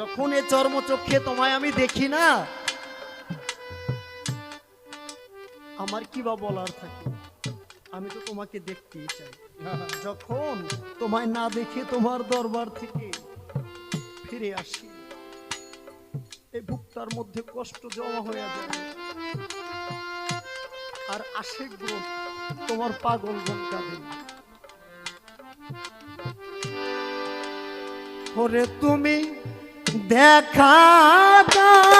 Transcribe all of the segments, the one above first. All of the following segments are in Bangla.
যখন এ চর্ম চর্মচক্ষে তোমায় আমি দেখি না, আমার কি বা বলার থাকে? আমি তো তোমাকে দেখতেই চাই। যখন তোমায় না দেখে তোমার দরবার থেকে ফিরে আসি এই বুকটার মধ্যে কষ্ট জমা হয়ে যায়। আর আশেক তোমার পাগল গুণ কাঁদে ওরে তুমি দেখা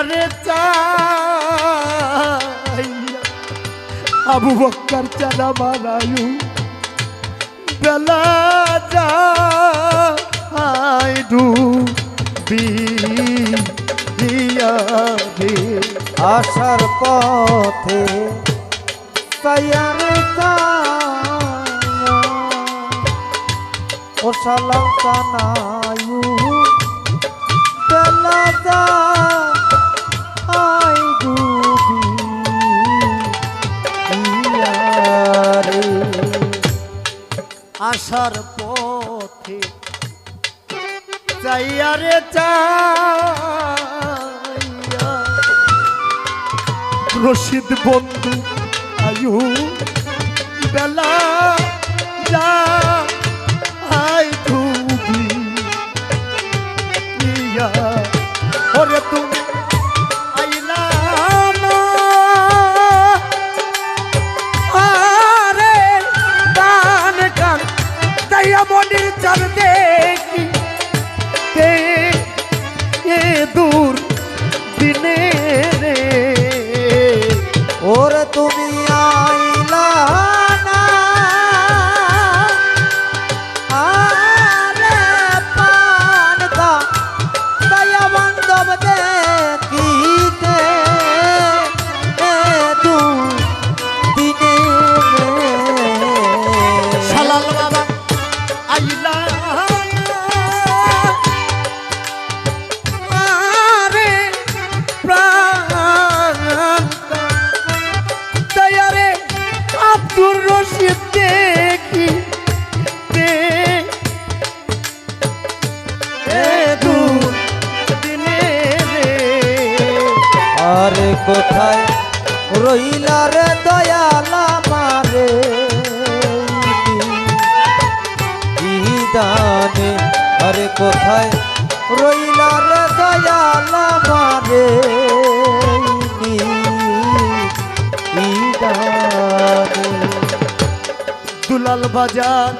চাইয়া রে চাইয়া আবু বক্কর চানা বানায়ু, বেলা দিয়া রে আসার পথে সায়ার ও সালাম যা আসার পথে চাইয়া রে রশিদ বন্ধু আয়ু বেলা যা তাইয়া মনির কইলার দয়ালা মারে দানে আরে কোথায় রইলার দয়ালা মারে দুলাল বাজার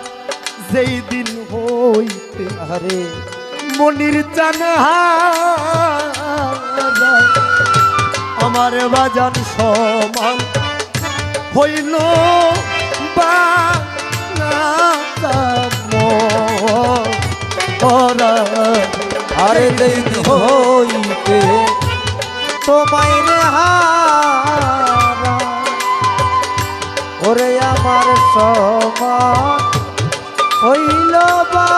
যেই দিন হইতে আরে, মনির চান হা আমার বাজান সমান হইল আরে দিন হইতে তোমায় হারা। ওরে আমার সমান হইল বা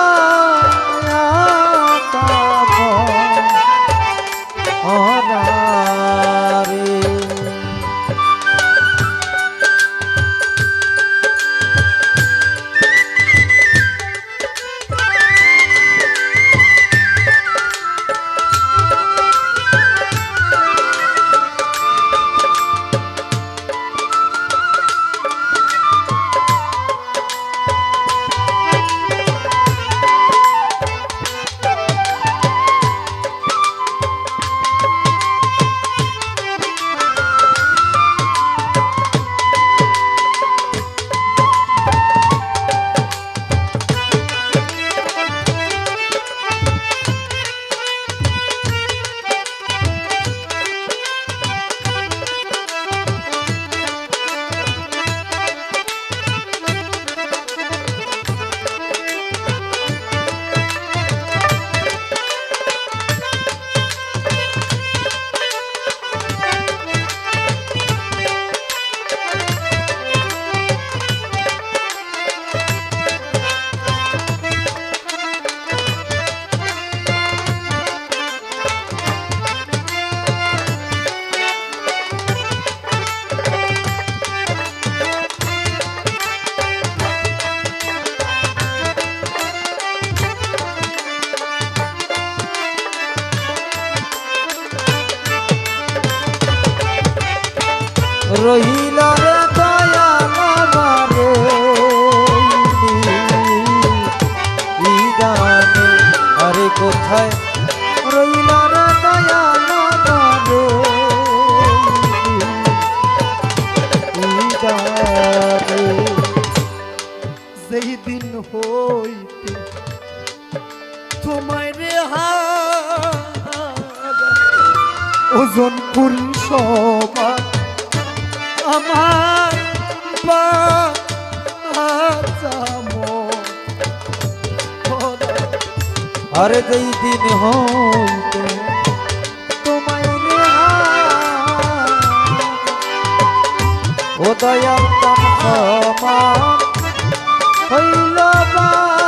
আরে দিন হইতে তোমায় তান সমান হইল বা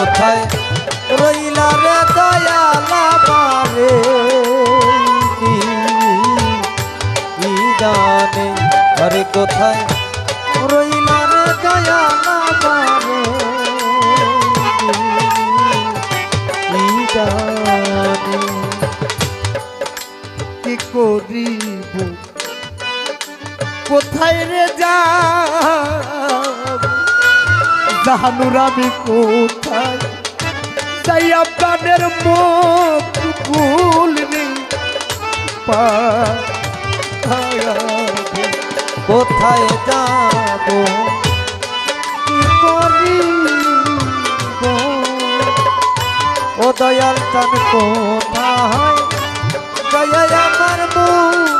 কোথায় রইলা রে দয়ালা আরে কোথায় রইলা রে দয়ালা মারে ইদানে কি করিব? কোথায় রে যাব জাহানুর আমি কোথায়? যাই আপনাদের মুখ ভুল কোথায় যাব? ও দয়াল চান কোথায়? জয় আমার মুর্শিদ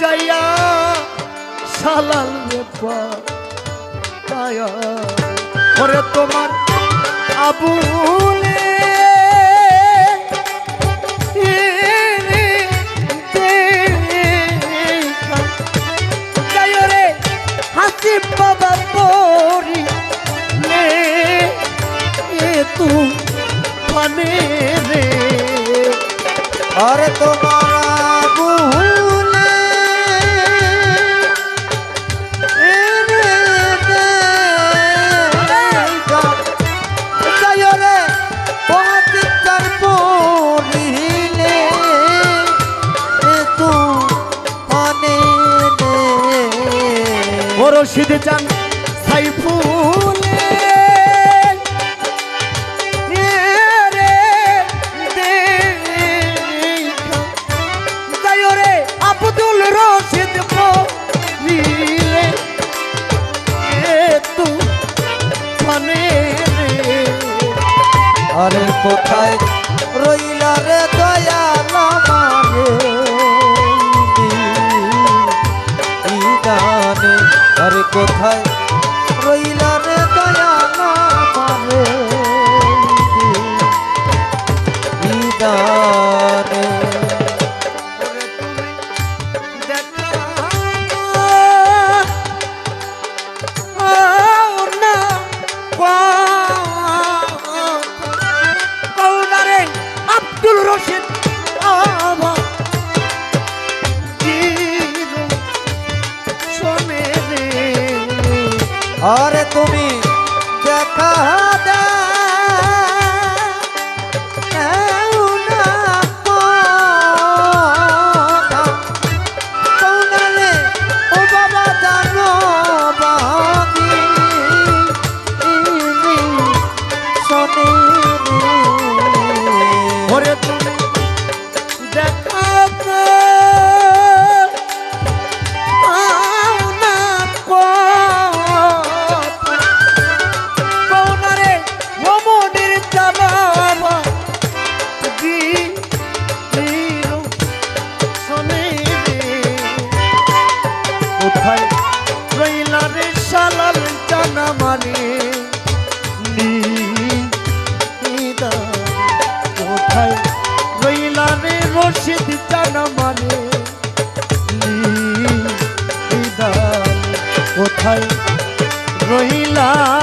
যাইয়া সালাল পায়া ওরে তোমার আবুলে হাসি বাবা পরি তু মানে তোমার রশিদ চান রে আরে তুমি দেখা দাও মানে? রইলা